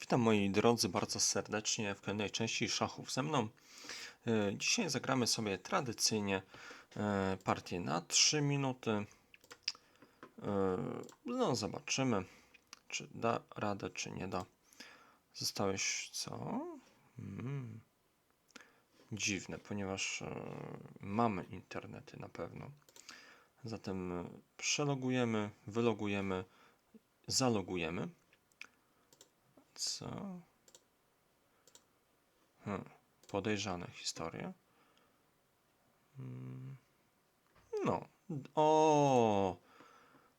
Witam moi drodzy bardzo serdecznie w kolejnej części szachów ze mną. E, Dzisiaj zagramy sobie tradycyjnie e, partię na 3 minuty. E, No zobaczymy, czy da radę, czy nie da. Zostałeś co? Mm. Dziwne, ponieważ mamy internety na pewno. Zatem przelogujemy, wylogujemy, zalogujemy. Co? Hmm. Podejrzane historie. Mm. No. O.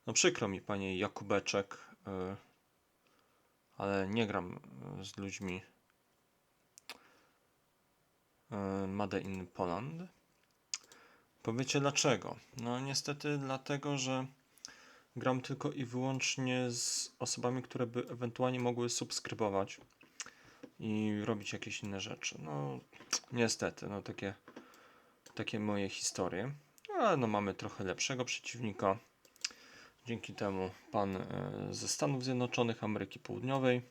No przykro mi, panie Jakubeczek, y, ale nie gram z ludźmi y, Made in Poland. Powiecie dlaczego? No niestety dlatego, że gram tylko i wyłącznie z osobami, które by ewentualnie mogły subskrybować i robić jakieś inne rzeczy. No, niestety, no takie, takie moje historie. Ale no mamy trochę lepszego przeciwnika. Dzięki temu pan e, ze Stanów Zjednoczonych, Ameryki Południowej.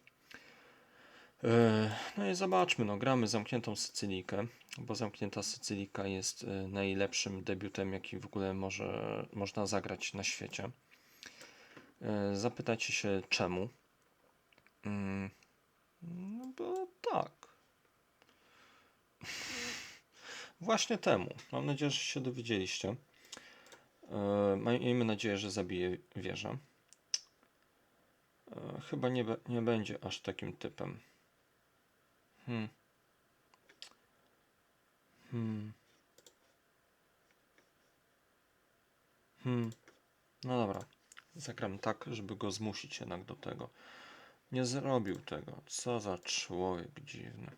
E, No i zobaczmy, no gramy zamkniętą Sycylijkę, bo zamknięta Sycylika jest e, najlepszym debiutem, jaki w ogóle może, można zagrać na świecie. E, Zapytacie się czemu? Mm, No bo tak. Właśnie temu. Mam nadzieję, że się dowiedzieliście. E, Miejmy nadzieję, że zabije wieżę. E, Chyba nie, nie będzie aż takim typem. Hmm. Hmm. Hmm. No dobra. Zagram tak, żeby go zmusić jednak do tego. Nie zrobił tego. Co za człowiek dziwny.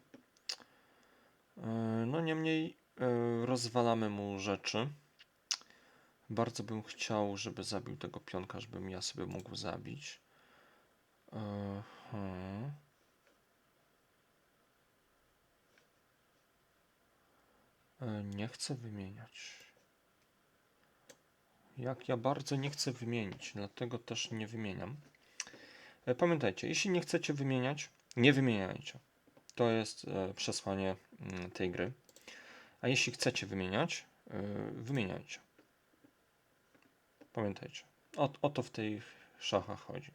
E, No niemniej e, rozwalamy mu rzeczy. Bardzo bym chciał, żeby zabił tego pionka, żebym ja sobie mógł zabić. E, hmm. Nie chcę wymieniać. Jak ja bardzo nie chcę wymienić, dlatego też nie wymieniam. E, Pamiętajcie, jeśli nie chcecie wymieniać, nie wymieniajcie. To jest e, przesłanie mm, tej gry. A jeśli chcecie wymieniać, e, wymieniajcie. Pamiętajcie. O, o to w tej szachach chodzi.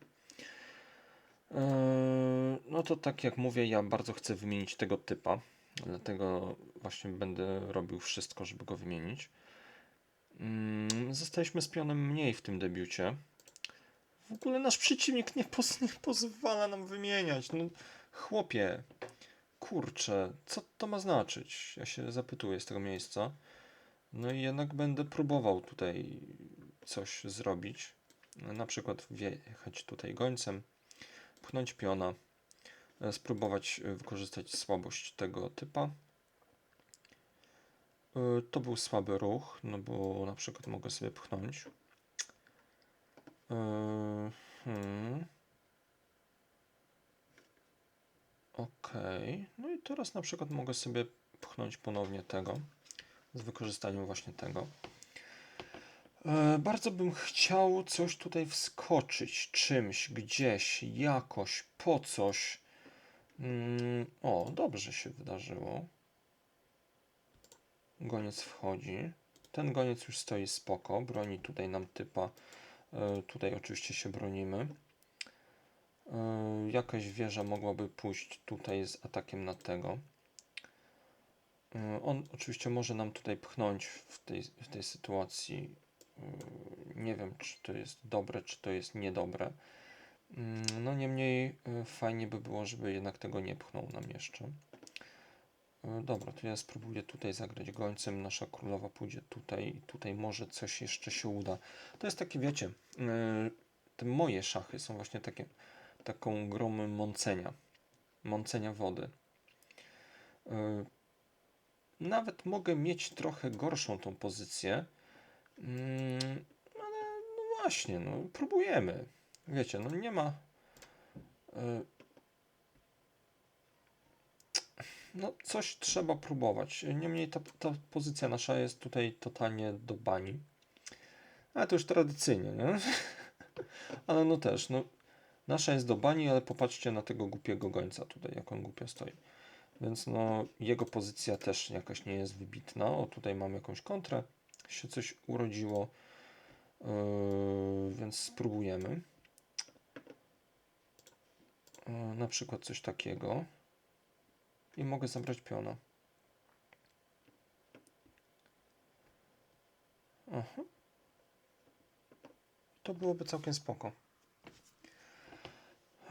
No to tak jak mówię, ja bardzo chcę wymienić tego typa. Dlatego właśnie będę robił wszystko, żeby go wymienić. Mm, Zostaliśmy z pionem mniej w tym debiucie. W ogóle nasz przeciwnik nie, poz, nie pozwala nam wymieniać. No, chłopie, kurczę, co to ma znaczyć? Ja się zapytuję z tego miejsca. No i jednak będę próbował tutaj coś zrobić. Na przykład wjechać tutaj gońcem, pchnąć piona, e, spróbować wykorzystać słabość tego typa. E, To był słaby ruch, no bo na przykład mogę sobie pchnąć. E, Hmm. Okej. No i teraz na przykład mogę sobie pchnąć ponownie tego z wykorzystaniem właśnie tego. E, bardzo bym chciał coś tutaj wskoczyć, czymś, gdzieś, jakoś, po coś. Mm, o, dobrze się wydarzyło. Goniec wchodzi. Ten goniec już stoi spoko, broni tutaj nam typa. E, tutaj oczywiście się bronimy. E, jakaś wieża mogłaby pójść tutaj z atakiem na tego. E, on oczywiście może nam tutaj pchnąć w tej, w tej sytuacji. Nie wiem, czy to jest dobre, czy to jest niedobre. Mm, No niemniej fajnie by było, żeby jednak tego nie pchnął nam jeszcze. E, Dobra, to ja spróbuję tutaj zagrać gońcem. Nasza królowa pójdzie tutaj i tutaj może coś jeszcze się uda. To jest takie, wiecie, e, te moje szachy są właśnie takie, taką grą mącenia. Mącenia wody. E, Nawet mogę mieć trochę gorszą tą pozycję. Mm, ale no właśnie, no próbujemy. Wiecie, no nie ma. e, No, coś trzeba próbować. Niemniej ta, ta pozycja nasza jest tutaj totalnie do bani. Ale to już tradycyjnie, nie? Ale no też, no Nasza jest do bani, ale popatrzcie na tego głupiego gońca tutaj, jak on głupio stoi. Więc no, jego pozycja też jakaś nie jest wybitna. O, tutaj mamy jakąś kontrę, się coś urodziło, yy, więc spróbujemy. Yy, na przykład coś takiego. I mogę zabrać piona. Aha. To byłoby całkiem spoko.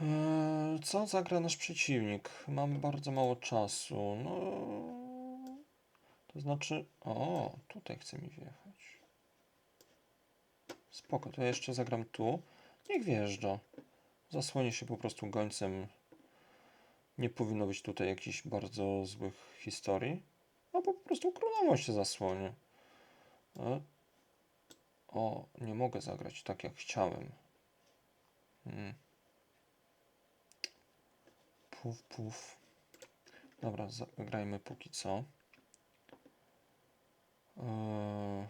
Eee, Co zagra nasz przeciwnik? Mamy bardzo mało czasu. No. To znaczy. O, tutaj chce mi wjechać. Spoko, to ja jeszcze zagram tu. Niech wjeżdża. Zasłonię się po prostu gońcem. Nie powinno być tutaj jakichś bardzo złych historii. Albo po prostu królową się zasłonię. E, O, nie mogę zagrać tak jak chciałem. Hmm. Puf, puf. Dobra, zagrajmy póki co. Eee,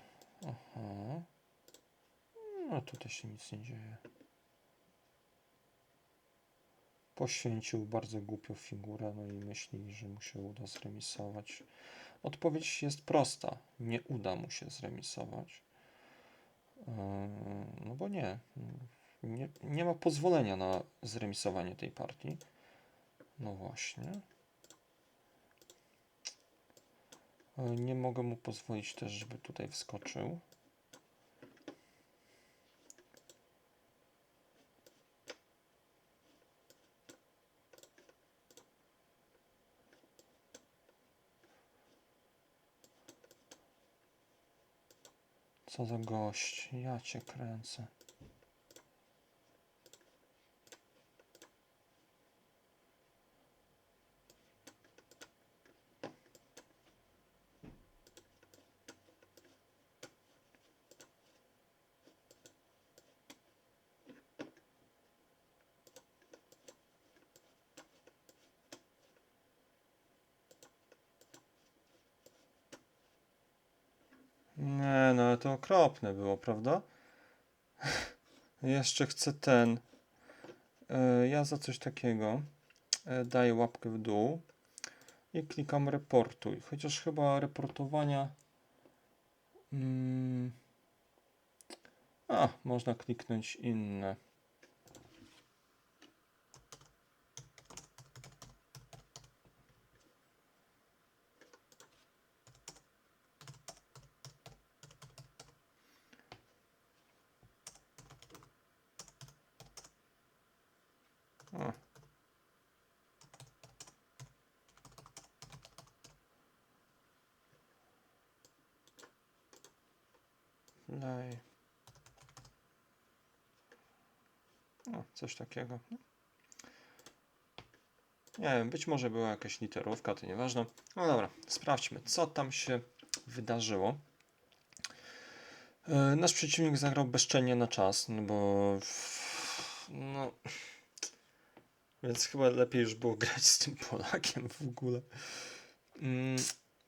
aha. No tutaj się nic nie dzieje. Poświęcił bardzo głupią figurę, no i myśli, że mu się uda zremisować. Odpowiedź jest prosta. Nie uda mu się zremisować. Eee, no bo nie. nie. Nie ma pozwolenia na zremisowanie tej partii. No właśnie. E, Nie mogę mu pozwolić też, żeby tutaj wskoczył. Co za gość, ja cię kręcę. Nie, no to okropne było, prawda? Jeszcze chcę ten. E, ja za coś takiego e, daję łapkę w dół i klikam reportuj. Chociaż chyba reportowania. Mm, a, można kliknąć inne. O. Daj. O, coś takiego. Nie wiem, być może była jakaś literówka, to nieważne. No dobra, sprawdźmy, co tam się wydarzyło. E, Nasz przeciwnik zagrał bezczelnie na czas, no bo. No. Więc chyba lepiej już było grać z tym Polakiem w ogóle.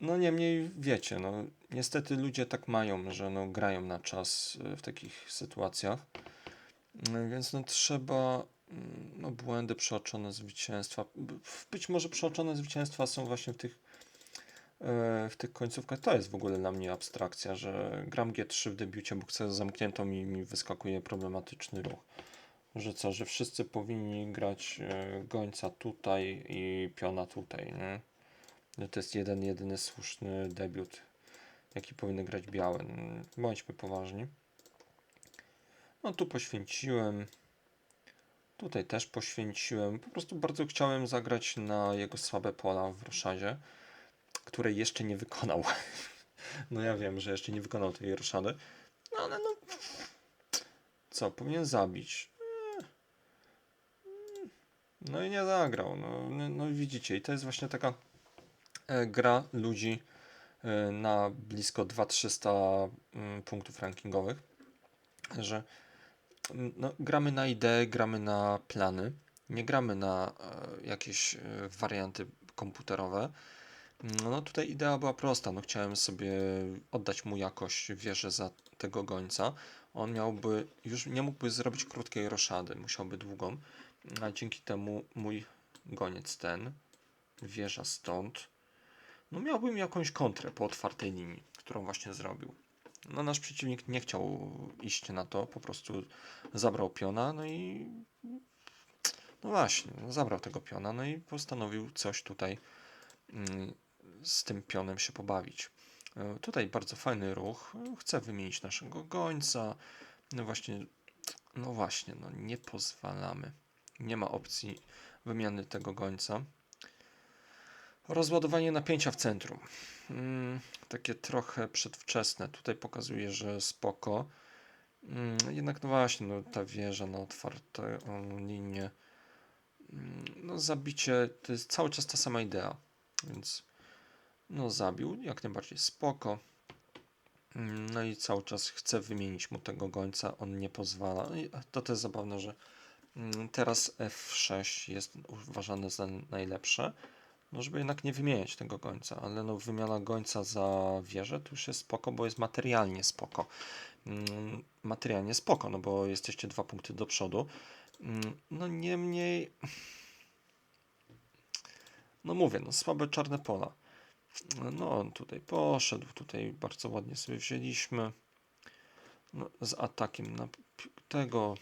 No niemniej wiecie, no niestety ludzie tak mają, że no grają na czas y, w takich sytuacjach. Mm, Więc no trzeba mm, no błędy przeoczone zwycięstwa. Być może przeoczone zwycięstwa są właśnie w tych e, w tych końcówkach. To jest w ogóle dla mnie abstrakcja, że gram G3 w debiucie, bo chcę zamkniętą i mi wyskakuje problematyczny ruch że co, że wszyscy powinni grać e, gońca tutaj i piona tutaj, nie? Że to jest jeden, jedyny słuszny debiut, jaki powinny grać białe. No, Bądźmy poważni. No tu poświęciłem. Tutaj też poświęciłem. Po prostu bardzo chciałem zagrać na jego słabe pola w Roszadzie, której jeszcze nie wykonał. No ja wiem, że jeszcze nie wykonał tej roszady. No ale no. Co, powinien zabić. No i nie zagrał. No, no, no widzicie, i to jest właśnie taka gra ludzi e, na blisko 2300 mm, punktów rankingowych, że mm, no, gramy na ideę, gramy na plany, nie gramy na e, jakieś e, warianty komputerowe. No, no tutaj idea była prosta, no chciałem sobie oddać mu jakoś wieżę za tego gońca. On miałby, już nie mógłby zrobić krótkiej roszady, musiałby długą. a dzięki temu mój goniec ten, wieża stąd, no miałbym jakąś kontrę po otwartej linii, którą właśnie zrobił. No nasz przeciwnik nie chciał iść na to, po prostu zabrał piona, no i no właśnie, no zabrał tego piona, no i postanowił coś tutaj mm, z tym pionem się pobawić. E, Tutaj bardzo fajny ruch. Chcę wymienić naszego gońca. No właśnie, no właśnie, no nie pozwalamy. Nie ma opcji wymiany tego gońca. Rozładowanie napięcia w centrum. Mm, takie trochę przedwczesne. Tutaj pokazuje, że spoko. Mm, jednak no właśnie, no ta wieża na otwartą linię. Mm, No zabicie to jest cały czas ta sama idea. Więc no zabił, jak najbardziej spoko. Mm, No i cały czas chcę wymienić mu tego gońca, on nie pozwala. No i to też zabawne, że mm, teraz F6 jest uważane za najlepsze, no żeby jednak nie wymieniać tego gońca, ale no wymiana gońca za wieżę to już jest spoko, bo jest materialnie spoko. Mm, Materialnie spoko, no bo jesteście dwa punkty do przodu. Mm, No niemniej, no mówię, no słabe czarne pola. No, on tutaj poszedł, tutaj bardzo ładnie sobie wzięliśmy. No, z atakiem na tego,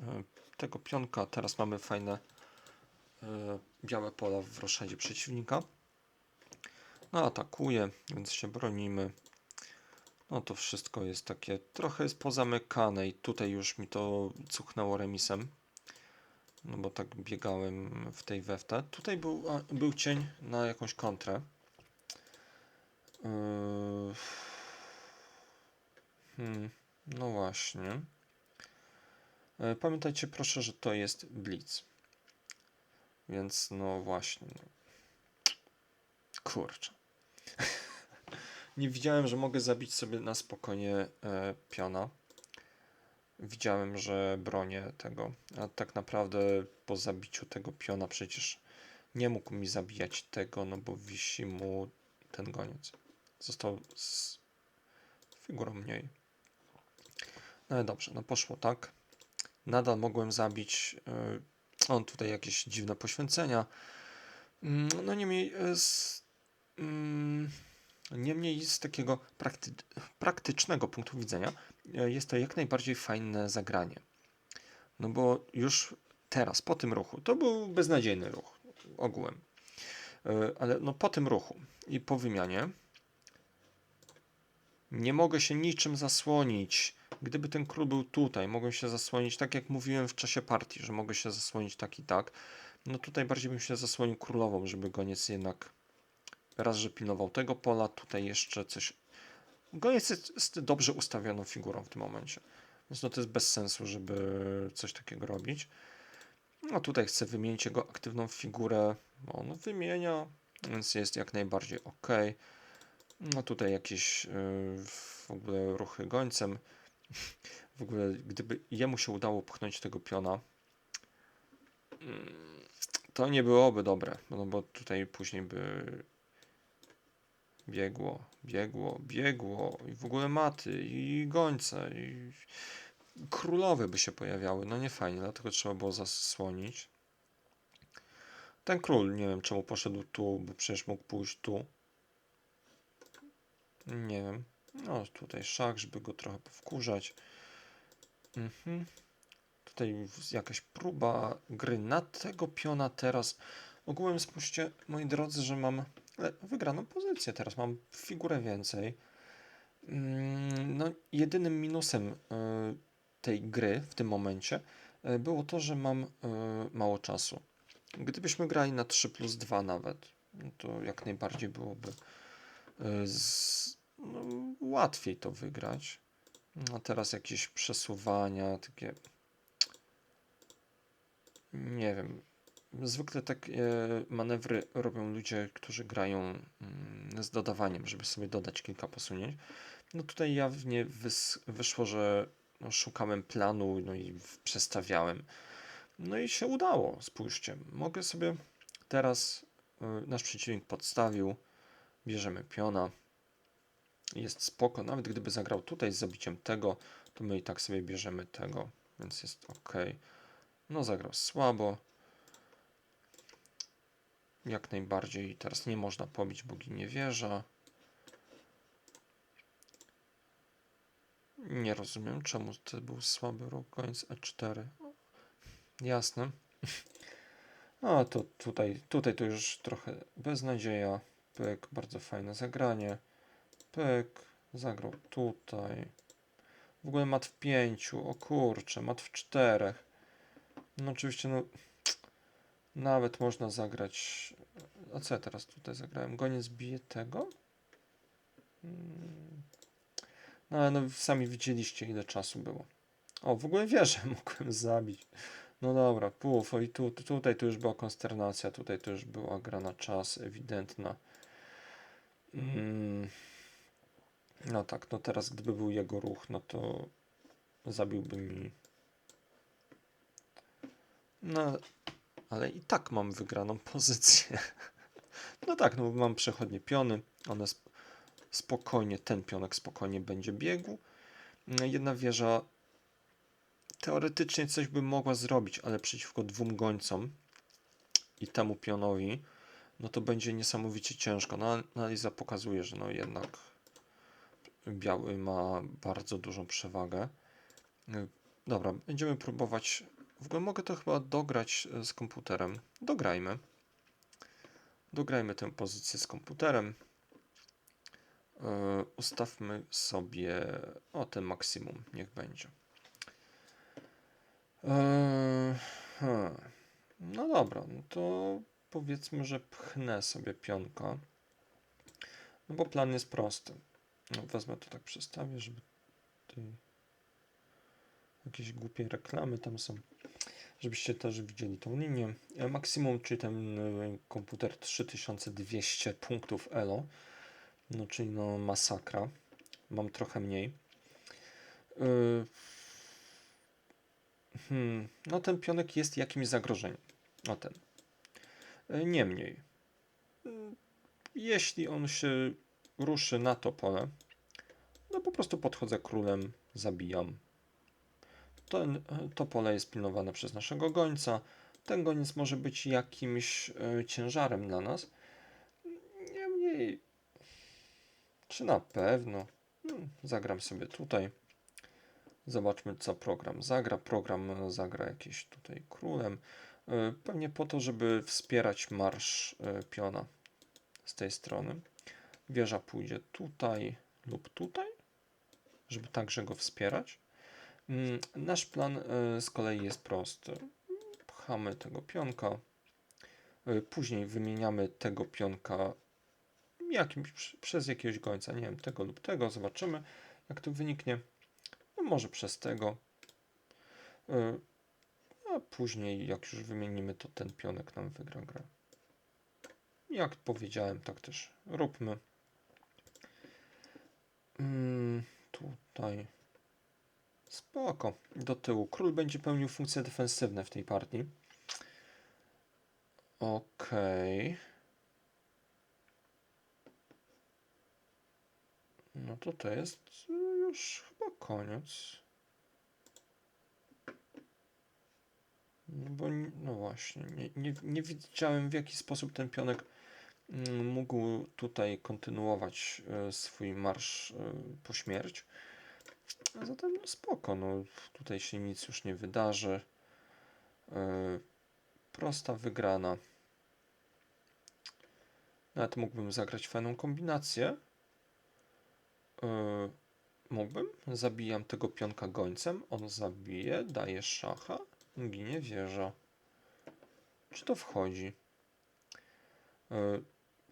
e, tego pionka. Teraz mamy fajne białe pola w roszadzie przeciwnika. No, atakuje, więc się bronimy. No, to wszystko jest takie trochę jest pozamykane i tutaj już mi to cuchnęło remisem. No bo tak biegałem w tej weftę. Tutaj był, a, był cień na jakąś kontrę. Yy, Hmm, no właśnie. E, Pamiętajcie proszę, że to jest blitz. Więc no właśnie. no. Kurczę. Nie widziałem, że mogę zabić sobie na spokojnie e, piona. Widziałem, że bronię tego, a tak naprawdę po zabiciu tego piona przecież nie mógł mi zabijać tego, no bo wisi mu ten goniec. Został z figurą mniej. No ale dobrze, no poszło tak. Nadal mogłem zabić. Yy, on tutaj jakieś dziwne poświęcenia. Mm, No niemniej e, z, mm, niemniej z takiego prakty, praktycznego punktu widzenia e, jest to jak najbardziej fajne zagranie. No bo już teraz, po tym ruchu, to był beznadziejny ruch ogółem. E, Ale no po tym ruchu i po wymianie nie mogę się niczym zasłonić. Gdyby ten król był tutaj, mogłem się zasłonić, tak jak mówiłem w czasie partii, że mogę się zasłonić tak i tak. No tutaj bardziej bym się zasłonił królową, żeby goniec jednak raz, że pilnował tego pola, tutaj jeszcze coś. Goniec jest dobrze ustawioną figurą w tym momencie. Więc no to jest bez sensu, żeby coś takiego robić. No tutaj chcę wymienić jego aktywną figurę. On wymienia, więc jest jak najbardziej ok. No tutaj jakieś yy, w ogóle ruchy gońcem. W ogóle, gdyby jemu się udało pchnąć tego piona, mm, to nie byłoby dobre, no bo tutaj później by biegło, biegło, biegło i w ogóle maty i gońce i królowe by się pojawiały. No nie fajnie, dlatego trzeba było zasłonić. Ten król, nie wiem czemu poszedł tu, bo przecież mógł pójść tu. Nie wiem. No tutaj szach, żeby go trochę powkurzać. Mhm. Tutaj jakaś próba gry na tego piona teraz. Ogółem spójrzcie, moi drodzy, że mam e, wygraną pozycję teraz. Mam figurę więcej. Mm, No, jedynym minusem e, tej gry w tym momencie e, było to, że mam mało czasu. Gdybyśmy grali na 3 plus 2 nawet, no to jak najbardziej byłoby z, no, łatwiej to wygrać. A teraz jakieś przesuwania, takie. Nie wiem. Zwykle takie manewry robią ludzie, którzy grają mm, z dodawaniem, żeby sobie dodać kilka posunięć. No tutaj jawnie wys- wyszło, że no, szukałem planu, no i przestawiałem. No i się udało, spójrzcie. Mogę sobie teraz, y, nasz przeciwnik podstawił, bierzemy piona, jest spoko. Nawet gdyby zagrał tutaj z zabiciem tego, to my i tak sobie bierzemy tego, więc jest ok. No zagrał słabo. Jak najbardziej teraz nie można pobić bogini wieża. Nie rozumiem, czemu to był słaby ruch, koniec E4. Jasne. A to tutaj, tutaj to już trochę beznadzieja. Pyk, bardzo fajne zagranie. Pyk, zagrał tutaj. W ogóle mat w pięciu, o kurczę, mat w czterech. No oczywiście, no nawet można zagrać. A co ja teraz tutaj zagrałem? Goniec bije tego? Mm. No ale no, sami widzieliście, ile czasu było. O, w ogóle wieżę mogłem zabić. No dobra, puf, i tu, tu, tutaj to już była konsternacja, tutaj to już była gra na czas ewidentna. Mm. No tak, no teraz gdyby był jego ruch, no to zabiłby mi. No, ale i tak mam wygraną pozycję. No tak, no mam przechodnie piony, one sp- spokojnie, ten pionek spokojnie będzie biegł. No, Jedna wieża teoretycznie coś by mogła zrobić, ale przeciwko dwóm gońcom i temu pionowi, no to będzie niesamowicie ciężko. No, analiza pokazuje, że no jednak biały ma bardzo dużą przewagę. Y, Dobra, będziemy próbować. W ogóle mogę to chyba dograć e, z komputerem. Dograjmy. Dograjmy tę pozycję z komputerem. E, Ustawmy sobie o ten maksimum, niech będzie. Hmm. No dobra, no to powiedzmy, że pchnę sobie pionka. No bo plan jest prosty. No, wezmę to tak przestawię, żeby tutaj jakieś głupie reklamy tam są, żebyście też widzieli tą linię. E, Maksimum, czyli ten e, komputer 3200 punktów ELO, no czyli no masakra. Mam trochę mniej. E, Hmm, no ten pionek jest jakimś zagrożeniem. O ten. E, Niemniej, jeśli on się ruszy na to pole, no po prostu podchodzę królem, zabijam. Ten, to pole jest pilnowane przez naszego gońca. Ten goniec może być jakimś e, ciężarem dla nas. Niemniej, czy na pewno? Hmm, zagram sobie tutaj. Zobaczmy, co program zagra. Program e, zagra jakieś tutaj królem. E, Pewnie po to, żeby wspierać marsz e, piona z tej strony. Wieża pójdzie tutaj lub tutaj, żeby także go wspierać. Mm, Nasz plan e, z kolei jest prosty. Pchamy tego pionka. Później wymieniamy tego pionka jakimś, przez jakiegoś gońca. Nie wiem, tego lub tego. Zobaczymy, jak to wyniknie. No może przez tego. A później, jak już wymienimy, to ten pionek nam wygra grę. Jak powiedziałem, tak też róbmy. Mm, tutaj. Spoko. Do tyłu. Król będzie pełnił funkcje defensywne w tej partii. Okej. No to to jest już chyba koniec. No bo, no właśnie, nie, nie, nie wiedziałem w jaki sposób ten pionek mm, mógł tutaj kontynuować e, swój marsz e, po śmierć. Zatem no spoko, no tutaj się nic już nie wydarzy. E, Prosta wygrana. Nawet mógłbym zagrać fajną kombinację. Mógłbym. Zabijam tego pionka gońcem. On zabije, daje szacha. Ginie wieża. Czy to wchodzi? E,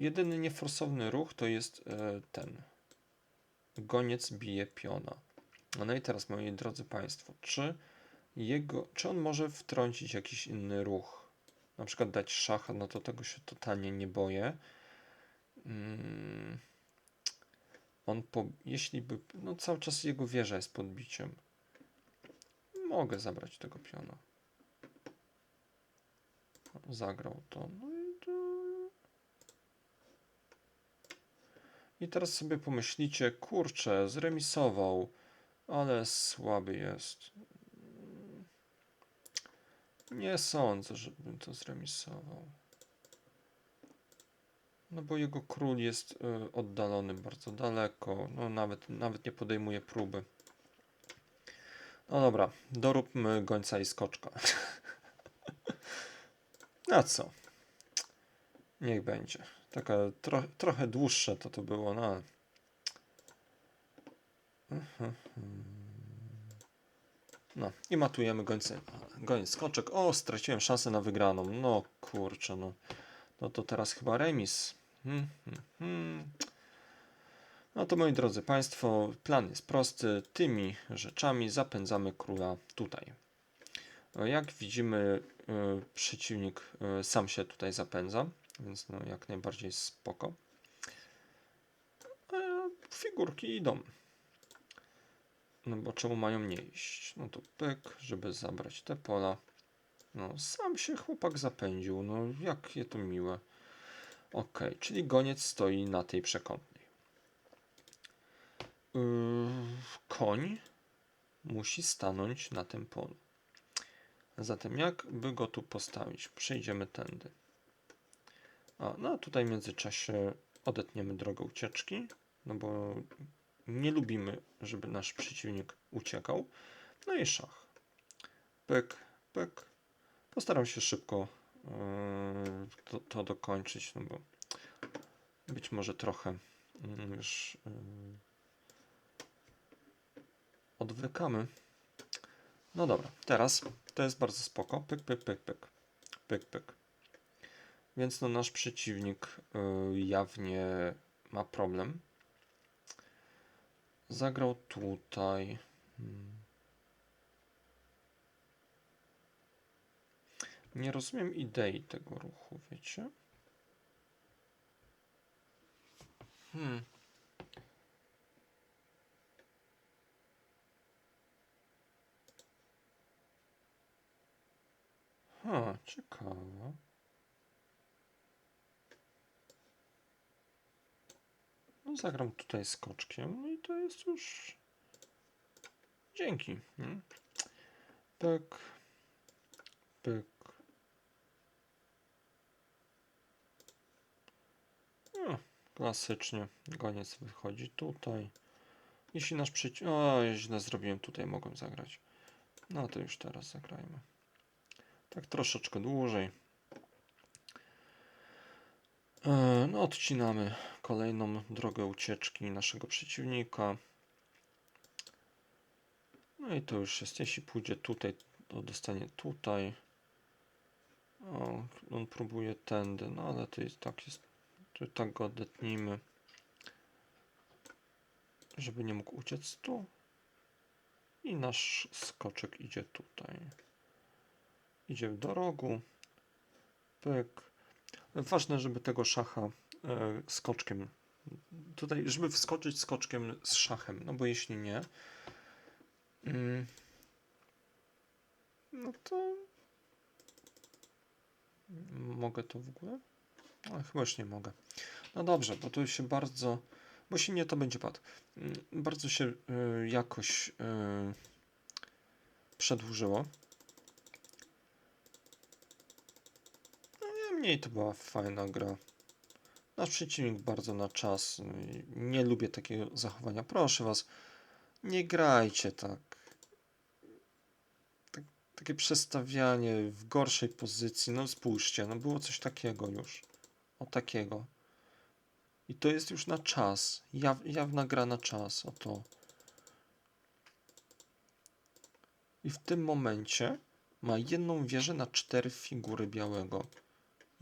Jedyny nieforsowny ruch to jest e, ten. Goniec bije piona. No i teraz, moi drodzy Państwo, czy jego, czy on może wtrącić jakiś inny ruch? Na przykład dać szacha, no to tego się totalnie nie boję. Mm. On po, jeśli by, no cały czas jego wieża jest podbiciem. Mogę zabrać tego piona. Zagrał to. No i to... I teraz sobie pomyślicie, kurczę, zremisował, ale słaby jest. Nie sądzę, żebym to zremisował. No bo jego król jest y, oddalony bardzo daleko. No nawet, nawet nie podejmuje próby. No dobra, doróbmy gońca i skoczka. A co? Niech będzie. Taka tro, trochę dłuższe to to było, no. No i matujemy gońcem. Goniec skoczek. O, straciłem szansę na wygraną. No kurczę, no. No to teraz chyba remis. Hmm, hmm, hmm. No to moi drodzy Państwo, plan jest prosty. Tymi rzeczami zapędzamy króla tutaj. Jak widzimy, przeciwnik e, sam się tutaj zapędza, więc no jak najbardziej spoko. E, Figurki idą. No bo czemu mają nie iść? No to pyk, żeby zabrać te pola. No sam się chłopak zapędził, no jakie to miłe. Ok, czyli goniec stoi na tej przekątnej. Yy, koń musi stanąć na tym polu. Zatem jak by go tu postawić? Przejdziemy tędy. A, no a tutaj w międzyczasie odetniemy drogę ucieczki, no bo nie lubimy, żeby nasz przeciwnik uciekał. No i szach. Pyk, pyk. Postaram się szybko yy, to, to dokończyć, no bo być może trochę yy, już yy, odwlekamy. No dobra, teraz to jest bardzo spoko. Pyk, pyk, pyk, pyk. Pyk, pyk. Więc no nasz przeciwnik yy, jawnie ma problem. Zagrał tutaj. Hmm. Nie rozumiem idei tego ruchu, wiecie? Hmm. Ha, ciekawe. No, zagram tutaj skoczkiem i to jest już dzięki. Pyk, pyk. No, klasycznie goniec wychodzi tutaj. Jeśli nasz przeciw... O, źle zrobiłem, tutaj mogłem zagrać. No to już teraz zagrajmy. Tak troszeczkę dłużej. E, No, odcinamy kolejną drogę ucieczki naszego przeciwnika. No i to już jest. Jeśli pójdzie tutaj, to dostanie tutaj. O, on próbuje tędy, no ale to jest tak jest. To tak go odetnijmy. Żeby nie mógł uciec tu. I nasz skoczek idzie tutaj. Idzie do rogu. Pyk. Ważne, żeby tego szacha e, skoczkiem. Tutaj, żeby wskoczyć skoczkiem z szachem, no bo jeśli nie, mm, no to mogę to w ogóle? No, chyba już nie mogę. No dobrze, bo to się bardzo, bo jeśli nie, to będzie pad. Mm, Bardzo się y, jakoś y, przedłużyło. Niemniej to była fajna gra. Nasz przeciwnik bardzo na czas. no Nie lubię takiego zachowania. Proszę was, nie grajcie tak. tak. Takie przestawianie w gorszej pozycji. No spójrzcie, no było coś takiego już. O takiego. I to jest już na czas. Jaw, jawna gra na czas. O to. I w tym momencie ma jedną wieżę na cztery figury białego.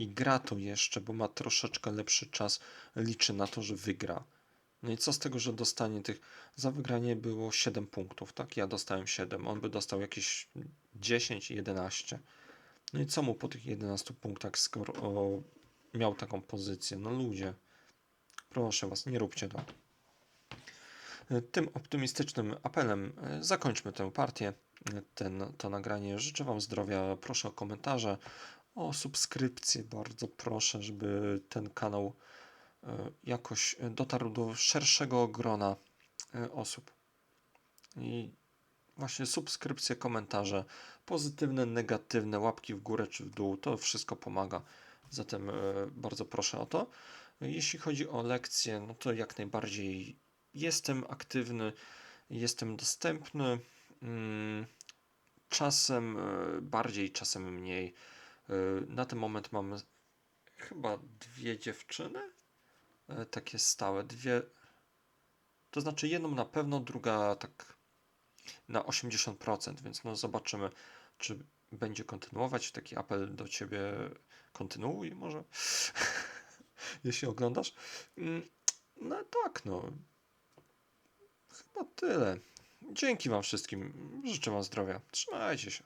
I gra to jeszcze, bo ma troszeczkę lepszy czas. Liczy na to, że wygra. No i co z tego, że dostanie tych. Za wygranie było 7 punktów, tak? Ja dostałem 7. On by dostał jakieś 10, 11. No i co mu po tych 11 punktach, skoro o, miał taką pozycję? No ludzie. Proszę was, nie róbcie tak. Tym optymistycznym apelem e, zakończmy tę partię, e, ten, to nagranie. Życzę Wam zdrowia. Proszę o komentarze, o subskrypcję. Bardzo proszę, żeby ten kanał e, jakoś dotarł do szerszego grona e, osób. I Właśnie subskrypcje, komentarze, pozytywne, negatywne, łapki w górę czy w dół, to wszystko pomaga. Zatem e, bardzo proszę o to. Jeśli chodzi o lekcje, no to jak najbardziej jestem aktywny, jestem dostępny. Mm, Czasem e, bardziej, czasem mniej. E, Na ten moment mam chyba dwie dziewczyny, e, takie stałe, dwie. To znaczy jedną na pewno, druga tak na 80%, więc no zobaczymy, czy będzie kontynuować. Taki apel do ciebie, kontynuuj może, jeśli oglądasz. Mm, No tak, no. Chyba tyle. Dzięki Wam wszystkim. Życzę Wam zdrowia. Trzymajcie się.